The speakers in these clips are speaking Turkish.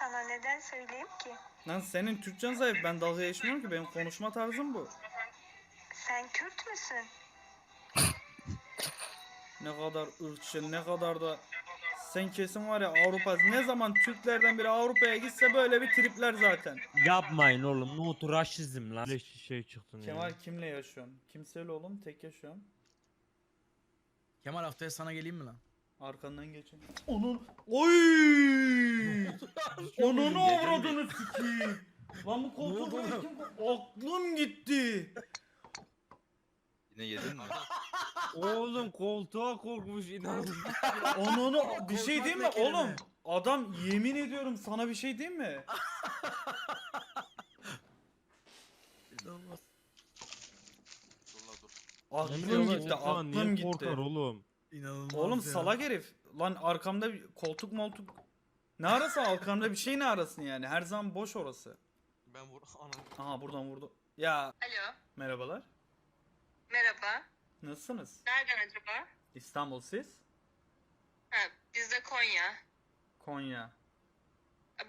sana neden söyleyeyim ki? Lan senin Türkçen zayıf. Ben dalga geçmiyorum ki. Benim konuşma tarzım bu. Sen Kürt müsün? Ne kadar ırkçı, ne kadar da... Sen kesin var ya Avrupa... Ne zaman Türklerden biri Avrupa'ya gitse böyle bir tripler zaten. Yapmayın oğlum. Ne otur raşizm lan. Leş şey çıktın Kemal ya. kimle yaşıyorsun? Kimseyle oğlum tek yaşıyorum. Kemal haftaya sana geleyim mi lan? Arkandan geçin. Onun... Oy! Onun avradını sikeyim. Lan bu koltuğu böyle kim... Aklım gitti. Yine yedin mi? Oğlum koltuğa korkmuş inanılmaz. Onun bir şey değil mi oğlum? Adam yemin ediyorum sana bir şey değil mi? İnanılmaz. Dur la dur. Aklım gitti, niye aklım gitti. korkar oğlum? İnanılmaz Oğlum ya. salak herif. Lan arkamda bir koltuk moltuk. Ne arası arkamda bir şey ne arasın yani? Her zaman boş orası. Ben vur anam. Aha buradan vurdu. Ya Alo. merhabalar. Merhaba. Nasılsınız? Nereden acaba? İstanbul siz? Ha, biz de Konya. Konya.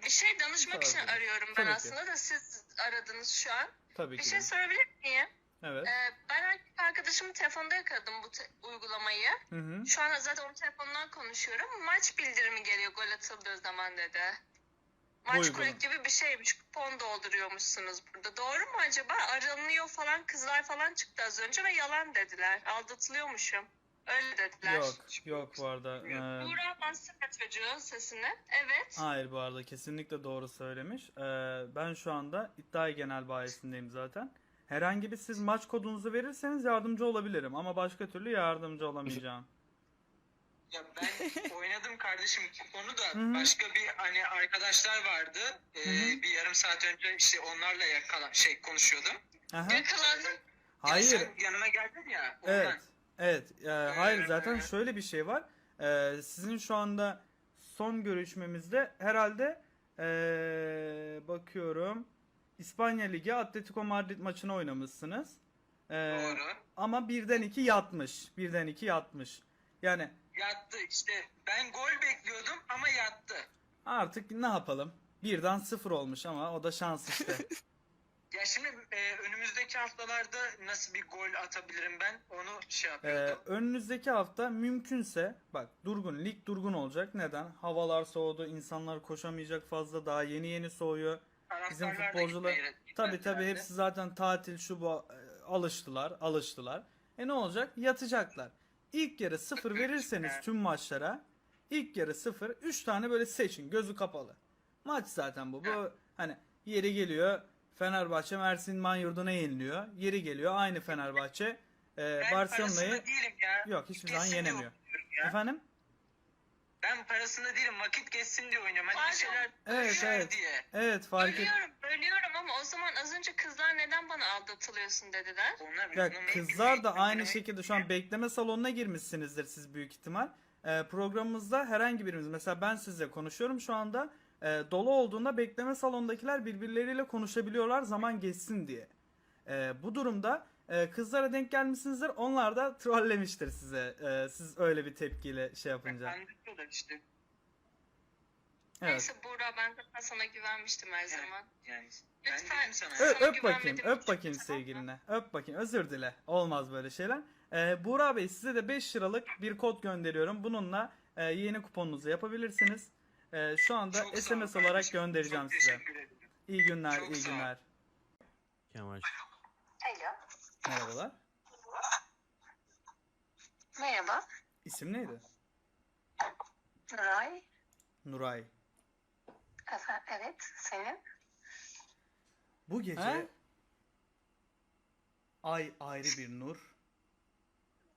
Bir şey danışmak Tabii. için arıyorum ben Tabii ki. aslında da siz aradınız şu an. Tabii Bir ki. şey sorabilir miyim? Evet. Ee, ben erkek arkadaşımın telefonda yakaladım bu te- uygulamayı. Hı hı. Şu an zaten onun telefonundan konuşuyorum. Maç bildirimi geliyor gol atıldığı zaman dedi. Maç Uygulama. kulüp gibi bir şeymiş. Kupon dolduruyormuşsunuz burada. Doğru mu acaba? Aranıyor falan kızlar falan çıktı az önce ve yalan dediler. Aldatılıyormuşum. Öyle dediler. Yok, yok bu arada. Ee, Buğra bassana çocuğun sesini. Evet. hayır bu arada kesinlikle doğru söylemiş. Ee, ben şu anda iddia genel bayisindeyim zaten. Herhangi bir siz maç kodunuzu verirseniz yardımcı olabilirim ama başka türlü yardımcı olamayacağım. Ya ben oynadım kardeşim onu da Hı hı. başka bir hani arkadaşlar vardı. Ee, bir yarım saat önce işte onlarla yakala şey konuşuyordum. Aha. Yakalandım. Ya Hayır. sen yanıma geldin ya. Ondan. Evet. Evet. Ee, hayır zaten şöyle bir şey var. Ee, sizin şu anda son görüşmemizde herhalde ee, bakıyorum İspanya Ligi Atletico Madrid maçını oynamışsınız. Ee, Doğru. ama birden iki yatmış. Birden iki yatmış. Yani Yattı işte. Ben gol bekliyordum ama yattı. artık ne yapalım? Birden sıfır olmuş ama o da şans işte. Ya şimdi e, önümüzdeki haftalarda nasıl bir gol atabilirim ben onu şey Ee, yapıyordum. önünüzdeki hafta mümkünse bak durgun lig durgun olacak. Neden? Havalar soğudu, insanlar koşamayacak fazla daha yeni yeni soğuyor. Bizim futbolcular tabi tabi hepsi zaten tatil şu bu e, alıştılar, alıştılar. E ne olacak? Yatacaklar. İlk yarı sıfır verirseniz tüm maçlara ilk yarı sıfır 3 tane böyle seçin gözü kapalı. Maç zaten bu. Bu hani yeri geliyor Fenerbahçe Mersin Manyurdu'na yeniliyor. Yeri geliyor aynı Fenerbahçe e, Barcelona'yı yok hiçbir zaman yenemiyor. Efendim? Ben parasında değilim vakit geçsin diye oynuyorum. Hani Pardon. bir şeyler Evet düşer evet. diye. Evet fark et. Bölüyorum, bölüyorum ama o zaman az önce kızlar neden bana aldatılıyorsun dediler. Onlar Ya kızlar da eğitimi- aynı şekilde şu an bekleme salonuna girmişsinizdir siz büyük ihtimal. Ee, programımızda herhangi birimiz mesela ben sizle konuşuyorum şu anda e, dolu olduğunda bekleme salondakiler birbirleriyle konuşabiliyorlar zaman geçsin diye. Ee, bu durumda e, kızlara denk gelmişsinizdir onlar da trollemiştir size e, siz öyle bir tepkiyle şey yapınca. Anlatıyorlar işte. Evet. Neyse Buğra ben zaten sana güvenmiştim her zaman. Yani ben Lütfen. sana. Ö- Öp, Sana öp bakayım, öp bakayım Tamam mı? sevgiline. Öp bakayım, özür dile. Olmaz böyle şeyler. Ee, Buğra Bey size de 5 liralık bir kod gönderiyorum. Bununla e, yeni kuponunuzu yapabilirsiniz. Ee, şu anda Çok SMS olarak kardeşim, göndereceğim çok size. İyi günler, Çok iyi günler. Kemal. Alo. Merhabalar. Merhaba. İsim neydi? Nuray. Nuray. Efendim, evet senin. Bu gece He? ay ayrı bir nur.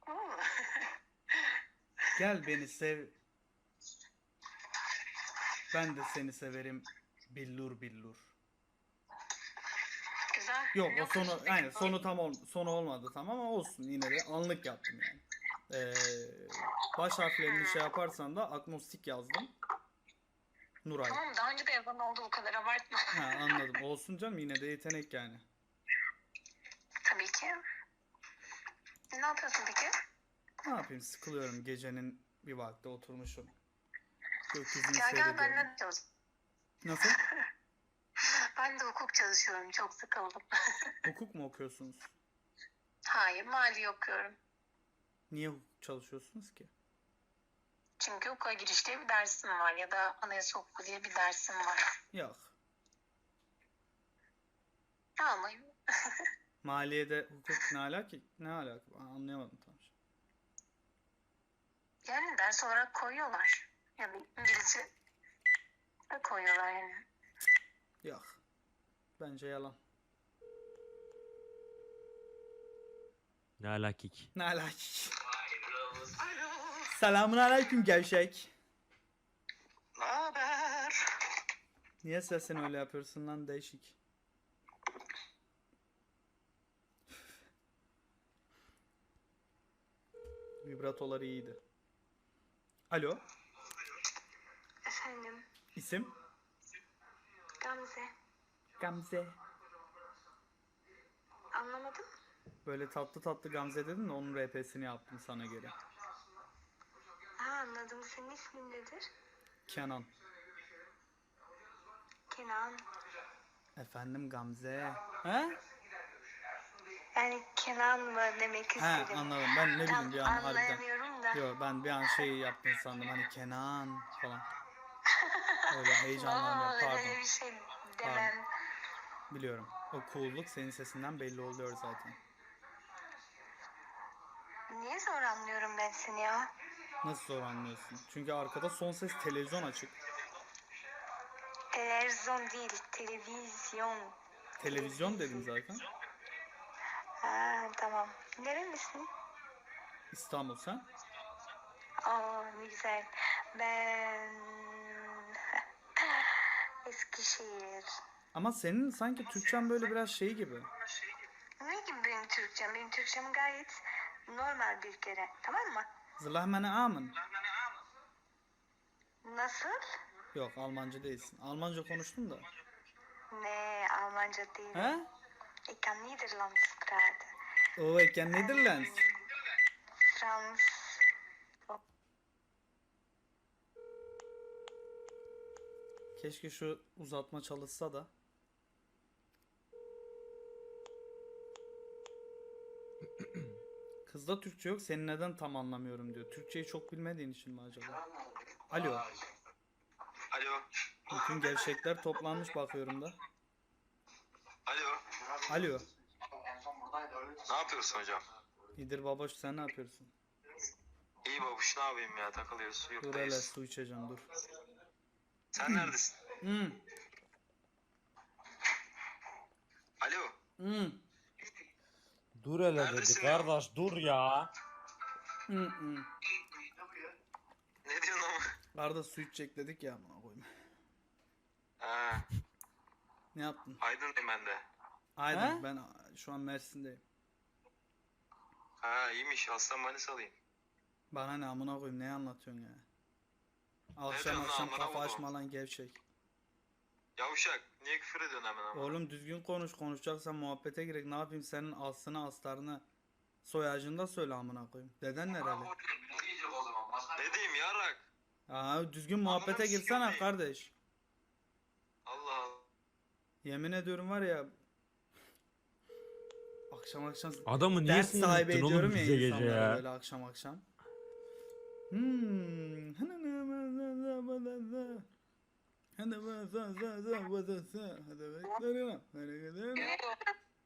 Gel beni sev. Ben de seni severim. Billur billur. Güzel. Yok o sonu işte. aynen sonu tam ol, sonu olmadı tamam ama olsun yine de anlık yaptım yani. Ee, baş harflerini şey yaparsan da agnostik yazdım. Nuray. Tamam daha önce de yazan oldu bu kadar abartma. Ha anladım. Olsun canım yine de yetenek yani. Tabii ki. Ne yapıyorsun peki? Ne yapayım sıkılıyorum gecenin bir vakti oturmuşum. Gökyüzünü Gel gel seyrediyorum. ben ne diyoruz? Nasıl? Ben de hukuk çalışıyorum. Çok sıkıldım. Hukuk mu okuyorsunuz? Hayır, mali okuyorum. Niye hukuk çalışıyorsunuz ki? Çünkü hukuka giriş diye bir dersim var ya da anayasa hukuku diye bir dersim var. Yok. Anlayayım? Maliyede hukuk ne alaka? Ne alaka? Anlayamadım tam. Yani ders olarak koyuyorlar. Yani İngilizce de koyuyorlar yani. Yok. Bence yalan. Ne alakik. Ne alaka? Selamun aleyküm gevşek. Ne haber? Niye sesini öyle yapıyorsun lan değişik. Vibratoları iyiydi. Alo, Efendim, isim? Gamze. Gamze. Anlamadım. Böyle tatlı tatlı Gamze dedin de onun RP'sini yaptım sana göre. Ha anladım. Senin ismin nedir? Kenan. Kenan. Efendim Gamze. He? Yani Kenan mı demek He istedim. anladım. Ben ne Tam bileyim bir an harbiden. anlayamıyorum da. Yo ben bir an şey yaptın sandım hani Kenan falan. Öyle heyecanlandım Aa, pardon. öyle bir şey demem. Biliyorum. O cool'luk senin sesinden belli oluyor zaten. Niye zor anlıyorum ben seni ya? Nasıl zor anlıyorsun? Çünkü arkada son ses televizyon açık. Televizyon değil, televizyon. Televizyon dedim zaten. Ha tamam. Nerelisin? İstanbul sen. Aa ne güzel. Ben Eskişehir. Ama senin sanki Türkçen böyle biraz şey gibi. Ne gibi benim Türkçem? Benim Türkçem gayet normal bir kere. Tamam mı? Zırlahmene amın. Nasıl? Yok Almanca değilsin. Almanca konuştun da. Ne Almanca değil. He? Ik kan Nederlands praten. O ik Nederlands. Frans. Keşke şu uzatma çalışsa da. Kızda Türkçe yok. Seni neden tam anlamıyorum diyor. Türkçeyi çok bilmediğin için mi acaba? Alo. Alo. Bütün gevşekler toplanmış bakıyorum da. Alo. Alo. Ne yapıyorsun hocam? İdir baboş sen ne yapıyorsun? İyi babuş ne yapayım ya takılıyoruz Dur hele yurttayız. su içeceğim dur. Sen neredesin? Hmm. Alo. Hmm. Dur hele dedi Neredesin ya? kardeş dur ya. Ne diyorsun ama? Arda su içecek dedik ya amına koyayım. Ha, Ne yaptın? Aydın'dayım ben de. Aydın He? ben şu an Mersin'deyim. Ha iyiymiş aslan Manisalıyım. Bana ne amına koyayım ne anlatıyorsun ya? Akşam lan, akşam amına kafa açma lan gevşek. Yavuşak niye küfür ediyorsun hemen ama? Oğlum düzgün konuş konuşacaksan muhabbete girek ne yapayım senin aslını astarını soyacını da söyle amına koyayım. Deden nereli? Ne diyeyim yarak? Aa düzgün muhabbete girsene sikeyim. kardeş. Allah Allah. Yemin ediyorum var ya akşam akşam Adamı niye ders sahibi sinirlettin ediyorum oğlum ya gece insanlara ya. böyle akşam akşam. Hmm.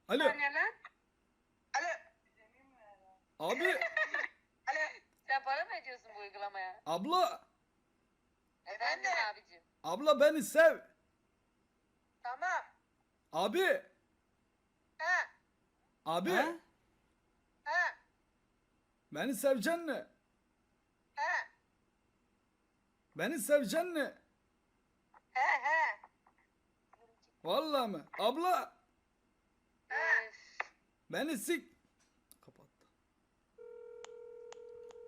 Alo. Neler? Abi. Sen para mı ediyorsun bu uygulamaya? Abla. Efendim abicim. Abla beni sev. Tamam. Abi. Ha. Abi. Ha. Beni seveceksin mi? Ha. Beni seveceksin mi? He he. Vallahi mi? Abla. Beni sik.